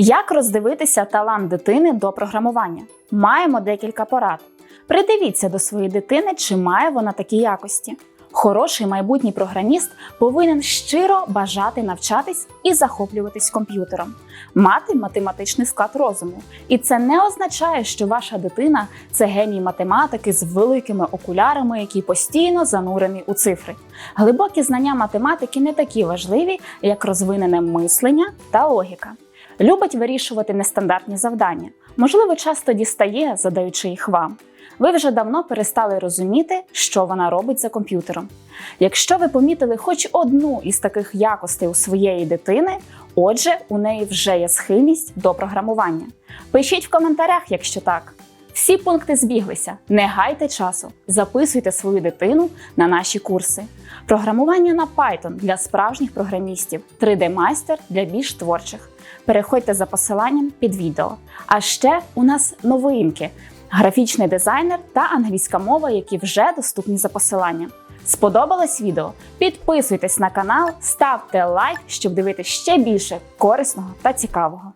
Як роздивитися талант дитини до програмування? Маємо декілька порад. Придивіться до своєї дитини, чи має вона такі якості. Хороший майбутній програміст повинен щиро бажати навчатись і захоплюватись комп'ютером, мати математичний склад розуму. І це не означає, що ваша дитина це геній математики з великими окулярами, який постійно занурений у цифри. Глибокі знання математики не такі важливі, як розвинене мислення та логіка. Любить вирішувати нестандартні завдання. Можливо, часто дістає, задаючи їх вам. Ви вже давно перестали розуміти, що вона робить за комп'ютером. Якщо ви помітили хоч одну із таких якостей у своєї дитини, отже, у неї вже є схильність до програмування. Пишіть в коментарях, якщо так. Всі пункти збіглися. Не гайте часу, записуйте свою дитину на наші курси. Програмування на Python для справжніх програмістів, 3D-майстер для більш творчих. Переходьте за посиланням під відео. А ще у нас новинки: графічний дизайнер та англійська мова, які вже доступні за посиланням. Сподобалось відео? Підписуйтесь на канал, ставте лайк, щоб дивитися ще більше корисного та цікавого.